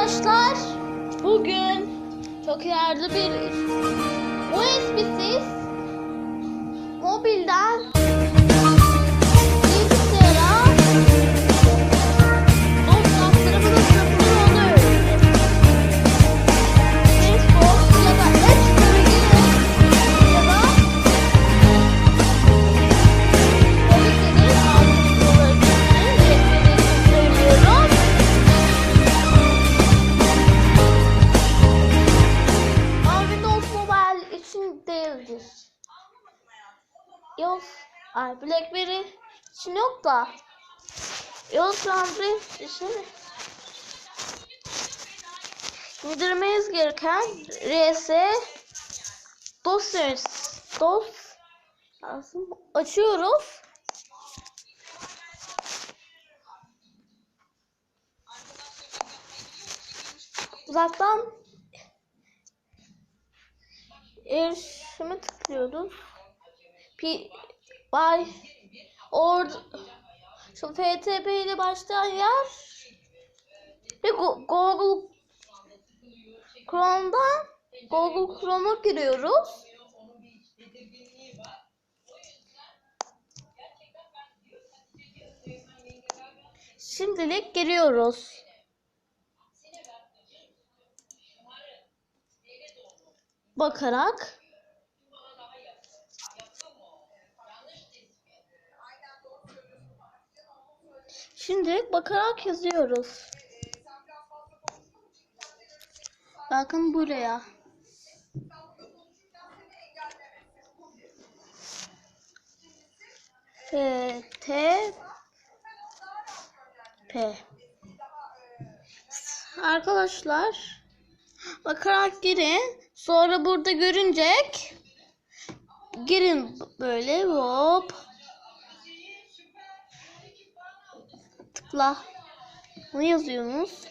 arkadaşlar. Bugün çok yararlı bir USB'siz mobilden Değildir. iOS, ay BlackBerry için yok da. ve Android için indirmeniz gereken RS dosya dos lazım. Açıyoruz. Uzaktan erişime tıklıyoruz. P by or şu FTP ile başlayan yer ve Go- Google Chrome'dan Google Chrome'a giriyoruz. Şimdilik giriyoruz. Bakarak Şimdilik bakarak yazıyoruz. Bakın buraya. T T P Arkadaşlar bakarak girin. Sonra burada görünecek. Girin böyle hop. Tıkla. Ne yazıyorsunuz?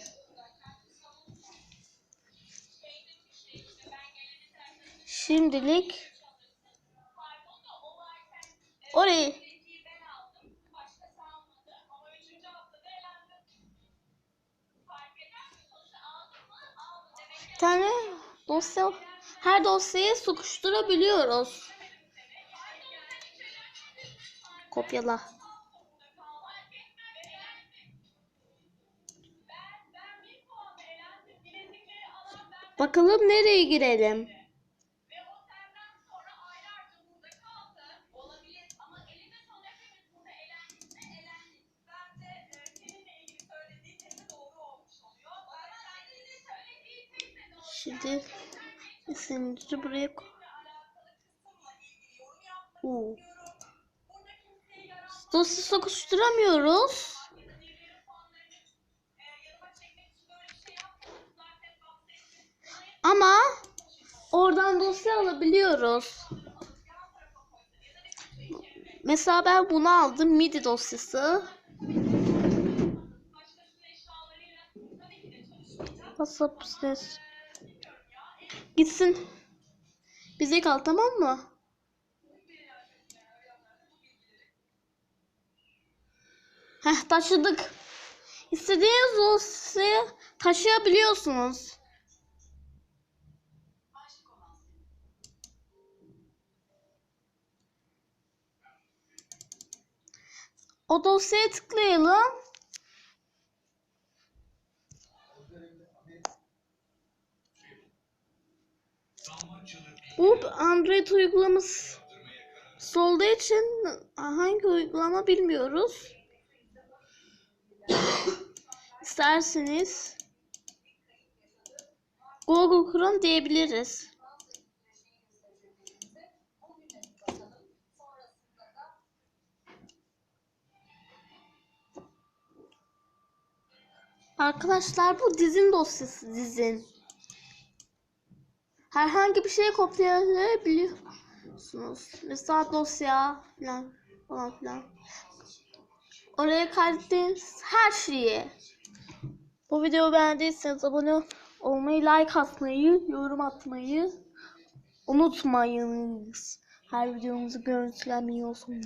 Şimdilik orayı tane dosya her dosyayı sıkıştırabiliyoruz. Kopyala. Bakalım nereye girelim? Şimdi messenger'ı buraya koy. Oo. Dosya sokuşturamıyoruz. Ama oradan dosya alabiliyoruz. Mesela ben bunu aldım MIDI dosyası. WhatsApp ses. Gitsin. Bize kal tamam mı? Heh taşıdık. İstediğiniz dosyayı taşıyabiliyorsunuz. O dosyaya tıklayalım. Bu Android uygulaması olduğu için hangi uygulama bilmiyoruz. İsterseniz Google Chrome diyebiliriz. Arkadaşlar bu dizin dosyası dizin. Herhangi bir şey kopyalayabiliyorsunuz. Mesela dosya falan falan filan. Oraya kaydettiğiniz her şeyi. Bu videoyu beğendiyseniz abone olmayı, like atmayı, yorum atmayı unutmayınız. Her videomuzu görüntülemiyorsunuz.